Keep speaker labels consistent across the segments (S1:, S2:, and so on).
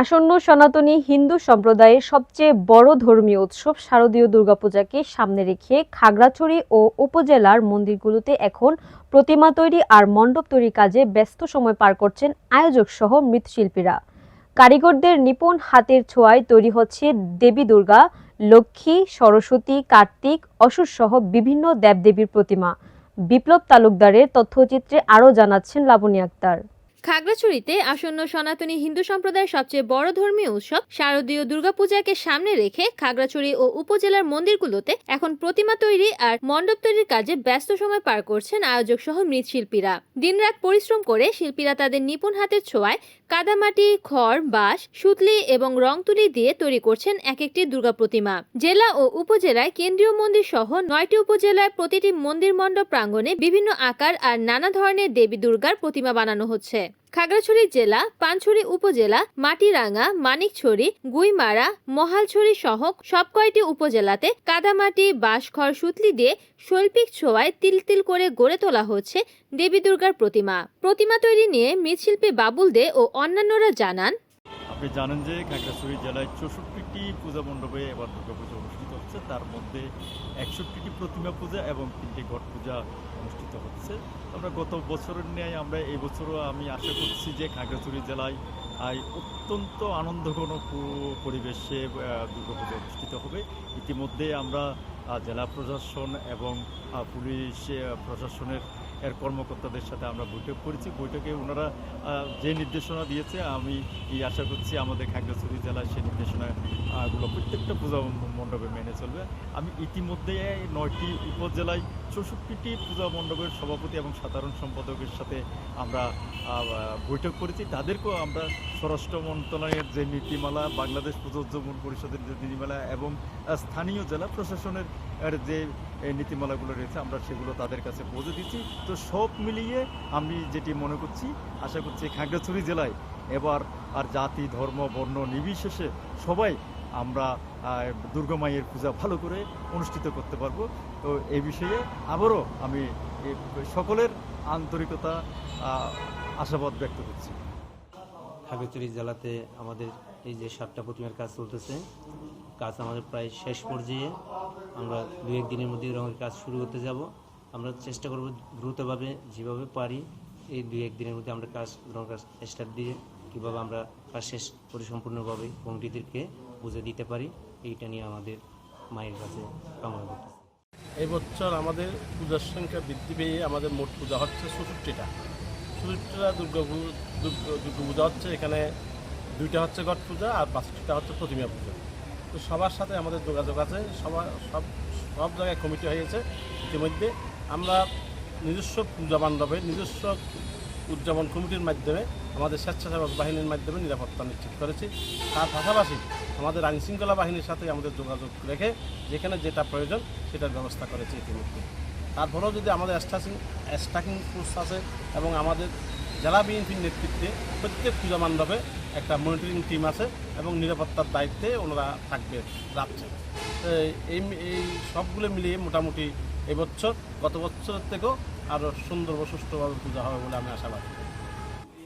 S1: আসন্ন সনাতনী হিন্দু সম্প্রদায়ের সবচেয়ে বড় ধর্মীয় উৎসব শারদীয় দুর্গাপূজাকে সামনে রেখে খাগড়াছড়ি ও উপজেলার মন্দিরগুলোতে এখন প্রতিমা তৈরি আর মণ্ডপ তৈরির কাজে ব্যস্ত সময় পার করছেন আয়োজক সহ মৃৎশিল্পীরা। কারিগরদের নিপুণ হাতের ছোঁয়ায় তৈরি হচ্ছে দেবী দুর্গা, লক্ষ্মী, সরস্বতী, কার্তিক, অসুর সহ বিভিন্ন দেবদেবীর প্রতিমা। বিপ্লব তালুকদারের তথ্যচিত্রে আরও জানাচ্ছেন লাবণী আক্তার।
S2: খাগড়াছড়িতে আসন্ন সনাতনী হিন্দু সম্প্রদায়ের সবচেয়ে বড় ধর্মীয় উৎসব শারদীয় দুর্গাপূজাকে সামনে রেখে খাগড়াছড়ি ও উপজেলার মন্দিরগুলোতে এখন প্রতিমা তৈরি আর মণ্ডপ তৈরির কাজে ব্যস্ত সময় পার করছেন আয়োজক সহ মৃৎশিল্পীরা। দিনরাত পরিশ্রম করে শিল্পীরা তাদের নিপুণ হাতের ছোঁয়ায় কাদামাটি, খড়, বাঁশ, সুতলি এবং রং তুলি দিয়ে তৈরি করছেন এক একটি দুর্গা প্রতিমা। জেলা ও উপজেলায় কেন্দ্রীয় মন্দির সহ নয়টি উপজেলায় প্রতিটি মন্দির মণ্ডপ প্রাঙ্গণে বিভিন্ন আকার আর নানা ধরনের দেবী দুর্গার প্রতিমা বানানো হচ্ছে। খাগড়াছড়ি জেলা, পানছড়ি উপজেলা, মাটিরাঙ্গা, মানিকছড়ি, গুইমারা, মহালছড়ি সহ সব কয়টি উপজেলাতে কাদামাটি বাঁশখড় সুতলি দিয়ে শৈল্পিক ছোঁয়ায় তিল তিল করে গড়ে তোলা হচ্ছে দেবী দুর্গার প্রতিমা। প্রতিমা তৈরি নিয়ে মৃৎশিল্পী বাবুল দে ও অন্যান্যরা জানান
S3: আপনি জানেন যে খাগড়াছড়ি জেলায় চৌষট্টিটি পূজা মণ্ডপে এবার দুর্গাপূজা অনুষ্ঠিত হচ্ছে। তার মধ্যে একষট্টিটি প্রতিমা পূজা এবং তিনটি ঘট পূজা অনুষ্ঠিত হচ্ছে। আমরা গত বছরের ন্যায় আমরা এই বছরও আমি আশা করছি যে খাগড়াছড়ি জেলায় আই অত্যন্ত আনন্দঘন পরিবেশে দুর্গাপূজা অনুষ্ঠিত হবে। ইতিমধ্যে আমরা জেলা প্রশাসন এবং পুলিশ প্রশাসনের এর কর্মকর্তাদের সাথে আমরা বৈঠক করেছি। বৈঠকে ওনারা যে নির্দেশনা দিয়েছে, আমি এই আশা করছি আমাদের খাগড়াছড়ি জেলায় সেই নির্দেশনাগুলো প্রত্যেকটা পূজা মণ্ডপে মেনে চলবে। আমি ইতিমধ্যে নয়টি উপজেলায় চৌষট্টিটি পূজা মণ্ডপের সভাপতি এবং সাধারণ সম্পাদকের সাথে আমরা বৈঠক করেছি। তাদেরকেও আমরা স্বরাষ্ট্র মন্ত্রণালয়ের যে নীতিমালা, বাংলাদেশ প্রযোজ্যমূল পরিষদের যে নীতিমালা এবং স্থানীয় জেলা প্রশাসনের এর যে নীতিমালাগুলো রয়েছে আমরা সেগুলো তাদের কাছে পৌঁছে দিচ্ছি। তো সব মিলিয়ে আমি যেটি মনে করছি আশা করছি খাগড়াছড়ি জেলায় এবার আর জাতি ধর্ম বর্ণ নির্বিশেষে সবাই আমরা আহ, দুর্গা মায়ের পূজা ভালো করে অনুষ্ঠিত করতে পারব। তো এই বিষয়ে আবারও আমি সকলের আন্তরিকতা আশাবাদ ব্যক্ত করছি।
S4: খাগড়াছড়ি জেলাতে আমাদের এই যে সাতটা প্রতিমার কাজ চলতেছে কাজ আমাদের প্রায় শেষ পর্যায়ে। আমরা দু এক দিনের মধ্যে রঙের কাজ শুরু করতে যাব। আমরা চেষ্টা করব দ্রুতভাবে যেভাবে পারি এই দু এক দিনের মধ্যে আমরা কাজ, রঙের কাজ স্টার্ট দিয়ে কীভাবে আমরা কাজ শেষ পরিসম্পূর্ণভাবে কমিটিদেরকে বুঝে দিতে পারি, এইটা নিয়ে আমাদের মায়ের কাছে কামনা করতেছি।
S5: এই বছর আমাদের পূজার সংখ্যা বৃদ্ধি পেয়ে আমাদের মোট পূজা হচ্ছে চৌষট্টিটা। চৌষট্টিটা দুর্গা দুর্গা পূজা হচ্ছে, এখানে দুইটা হচ্ছে ঘট পূজা আর পাঁচটা হচ্ছে প্রতিমা পূজা। তো সবার সাথে আমাদের যোগাযোগ আছে, সবার সব সব জায়গায় কমিটি হয়েছে ইতিমধ্যে। আমরা নিজস্ব পূজা মণ্ডপে নিজস্ব উদযাপন কমিটির মাধ্যমে, আমাদের স্বেচ্ছাসেবক বাহিনীর মাধ্যমে নিরাপত্তা নিশ্চিত করেছি। তার পাশাপাশি আমাদের আইনশৃঙ্খলা বাহিনীর সাথে আমাদের যোগাযোগ রেখে যেখানে যেটা প্রয়োজন সেটার ব্যবস্থা করেছি ইতিমধ্যে। তারপরেও যদি আমাদের স্টাকিং স্টাকিং ফোর্স আছে এবং আমাদের জেলা বিএনপির নেতৃত্বে প্রত্যেক পূজা মণ্ডপে একটা মনিটরিং টিম আছে এবং নিরাপত্তার দায়িত্বে ওনারা থাকবে রাখছে এই এই সবগুলো মিলিয়ে মোটামুটি এবছর, গত বছরের থেকেও আরও সুন্দর ও সুষ্ঠুভাবে পূজা হবে বলে আমি আশাবাদী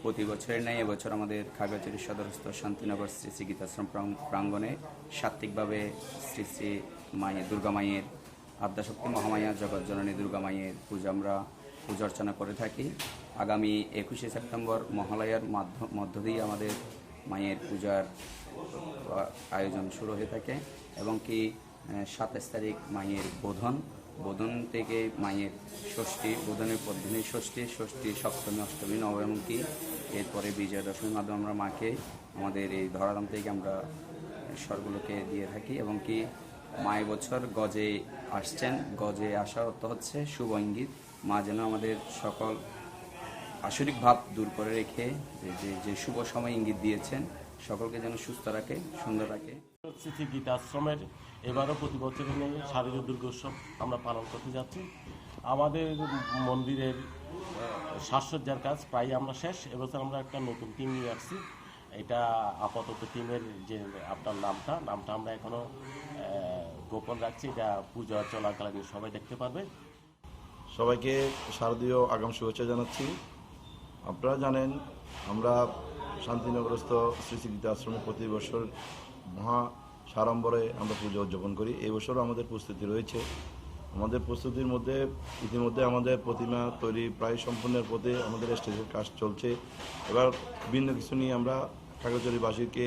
S6: প্রতি বছরের ন্যায় এবছর আমাদের খাগড়াছড়ি সদরস্থ শান্তিনগর শ্রী শ্রী গীতাশ্রম প্রাং- প্রাঙ্গণে সাত্ত্বিকভাবে শ্রী শ্রী মায়ের, দুর্গা মায়ের আদ্যাশক্তি মহামায়া জগৎজননী দুর্গা মায়ের পূজা আমরা পূজা অর্চনা করে থাকি। আগামী একুশে সেপ্টেম্বর মহালয়ার মাধ্য- দিয়ে আমাদের মায়ের পূজার আয়োজন শুরু হয়ে থাকে এবং কি সাতাশ তারিখ মায়ের বোধন। বোধন থেকে মায়ের ষষ্ঠী, বোধনের পর দিনে ষষ্ঠী ষষ্ঠী, সপ্তমী, অষ্টমী, নবমী এরপরে বিজয়া দশমীর মাধ্যমে আমরা মাকে আমাদের এই ধরাধাম থেকে আমরা স্বরগুলোকে দিয়ে থাকি এবং কি মা বছর গজে আসছেন। গজে আসার অর্থ হচ্ছে শুভ ইঙ্গিত। মা যেন আমাদের সকল আসরিক ভাব দূর করে রেখে যে- যে যে শুভ সময় ইঙ্গিত দিয়েছেন সকলকে যেন সুস্থ রাখে সুন্দর রাখে।
S7: স্মৃতি গীতা আশ্রমের এবারও প্রতি বছরের নেই শারদীয় দুর্গোৎসব আমরা পালন করতে যাচ্ছি। আমাদের মন্দিরের সাজসজ্জার কাজ প্রায় আমরা শেষ। এবছর আমরা একটা নতুন টিম নিয়ে আসছি। এটা আপাতত টিমের যে আপনার নামটা নামটা আমরা এখনও গোপন রাখছি। এটা পূজা চলাকালীন সবাই দেখতে পারবে।
S8: সবাইকে শারদীয় আগাম শুভেচ্ছা জানাচ্ছি। আপনারা জানেন, আমরা শান্তিনগরস্থ শ্রী শ্রী আশ্রমে প্রতি বছর মহা সাড়ম্বরে আমরা পুজো উদযাপন করি। এই বছরও আমাদের প্রস্তুতি রয়েছে। আমাদের প্রস্তুতির মধ্যে, ইতিমধ্যে আমাদের প্রতিমা তৈরি প্রায় সম্পূর্ণের পথে আমাদের স্টেজের কাজ চলছে। এবার ভিন্ন কিছু নিয়ে আমরা কাগজবাসীকে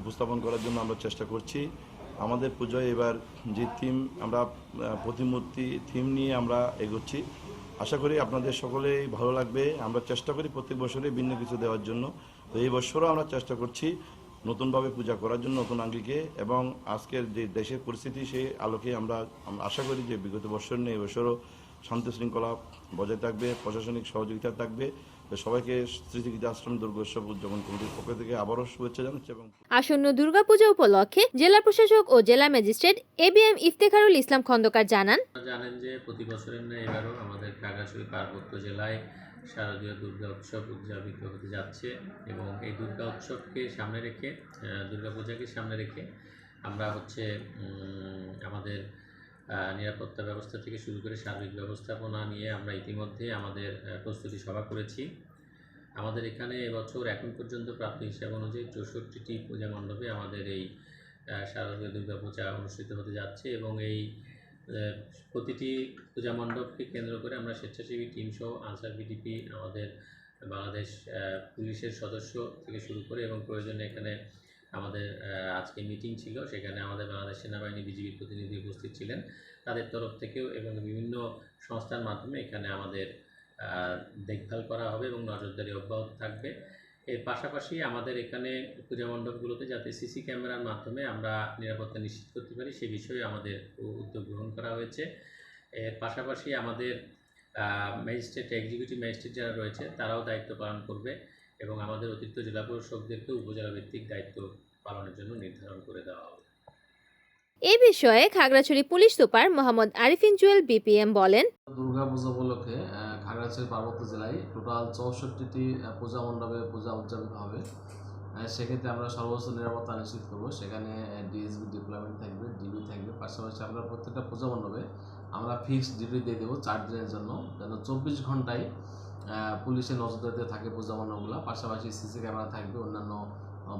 S8: উপস্থাপন করার জন্য আমরা চেষ্টা করছি। আমাদের পুজোয় এবার যে থিম, আমরা প্রতিমূর্তি থিম নিয়ে আমরা এগোচ্ছি। আশা করি আপনাদের সকলেই ভালো লাগবে। আমরা চেষ্টা করি প্রত্যেক বছরে ভিন্ন কিছু দেওয়ার জন্য। তো এই বছরও আমরা চেষ্টা করছি নতুনভাবে পূজা করার জন্য নতুন আঙ্গিকে এবং আজকের যে দেশের পরিস্থিতি সেই আলোকে আমরা আশা করি যে বিগত বছর নিয়ে এবছরও শান্তি শৃঙ্খলা বজায় থাকবে, প্রশাসনিক সহযোগিতা থাকবে। সবাইকে স্মৃতিগীতা আশ্রম দুর্গোৎসব উদযাপন কমিটির পক্ষ থেকে আবারও শুভেচ্ছা জানাচ্ছি এবং
S2: আসন্ন দুর্গাপূজা উপলক্ষে জেলা প্রশাসক ও জেলা magistrate A B M Iftekharul Islam Khandakar জানান
S9: জানেন যে প্রতি বছরের ন্যায় এবারও আমাদের খাগড়াছড়ি পার্বত্য জেলায় শারদীয় দুর্গা উৎসব উদযাপিত হতে যাচ্ছে এবং এই দুর্গা উৎসবকে সামনে রেখে দুর্গাপূজাকে সামনে রেখে আমরা হচ্ছে আমাদের নিরাপত্তা ব্যবস্থা থেকে শুরু করে সার্বিক ব্যবস্থাপনা নিয়ে আমরা ইতিমধ্যে আমাদের প্রস্তুতি সভা করেছি। আমাদের এখানে এবছর এখন পর্যন্ত প্রাপ্ত হিসাব অনুযায়ী চৌষট্টিটি পূজা মণ্ডপে আমাদের এই শারদীয় দুর্গা পূজা অনুষ্ঠিত হতে যাচ্ছে এবং এই প্রতিটি পূজা মণ্ডপকে কেন্দ্র করে আমরা স্বেচ্ছাসেবী টিম সহ আনসার বিডিপি, আমাদের বাংলাদেশ পুলিশের সদস্য থেকে শুরু করে এবং প্রয়োজনে এখানে আমাদের আজকে মিটিং ছিল। সেখানে আমাদের বাংলাদেশ সেনাবাহিনী বিজিবির প্রতিনিধি উপস্থিত ছিলেন। তাদের তরফ থেকেও এবং বিভিন্ন সংস্থার মাধ্যমে এখানে আমাদের দেখভাল করা হবে এবং নজরদারি অব্যাহত থাকবে। এর পাশাপাশি আমাদের এখানে পূজা মণ্ডপগুলোতে যাতে সিসি ক্যামেরার মাধ্যমে আমরা নিরাপত্তা নিশ্চিত করতে পারি, সে বিষয়ে আমাদের উদ্যোগ গ্রহণ করা হয়েছে। এর পাশাপাশি আমাদের ম্যাজিস্ট্রেট এক্সিকিউটিভ ম্যাজিস্ট্রেট যারা রয়েছে, তারাও দায়িত্ব পালন করবে। এবং আমাদের অতিরিক্ত জেলা প্রশাসকদেরকেও উপজেলা ভিত্তিক দায়িত্ব পালনের জন্য নির্ধারণ করে দেওয়া হবে।
S2: এ বিষয়ে Khagrachari police super Mohammad Arifin Jewel BPM বলেন
S10: দুর্গা পূজা উপলক্ষে খাগড়াছড়ি পার্বত্য জেলায় টোটাল চৌষট্টিটি পূজা মণ্ডপে পূজা উদযাপিত হবে। সেক্ষেত্রে আমরা সর্বোচ্চ নিরাপত্তা নিশ্চিত করব। সেখানে ডিএসবি ডিপ্লয়মেন্ট থাকবে ডিবি থাকবে। পাশাপাশি আমরা প্রত্যেকটা পূজা মণ্ডপে আমরা ফিক্সড ডিউটি দিয়ে দেবো চার দিনের জন্য। যেন চব্বিশ ঘন্টায় পুলিশের নজরদারিতে থাকে পূজা মণ্ডপগুলো পাশাপাশি সিসি ক্যামেরা থাকবে, অন্যান্য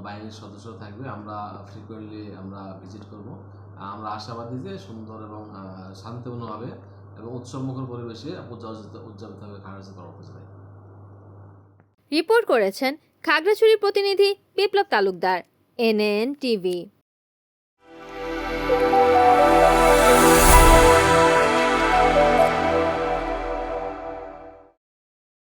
S10: বাহিনীর সদস্য থাকবে। আমরা ফ্রিকুয়েন্টলি আমরা ভিজিট করব। আমরা আশাবাদী যে সুন্দর এবং শান্তিপূর্ণভাবে এবং উৎসবমুখর পরিবেশে উদযাপিত- উদযাপিত হবে খাগড়াছড়ি জেলায়
S2: রিপোর্ট করেছেন খাগড়াছড়ির প্রতিনিধি বিপ্লব তালুকদার এনএন টিভি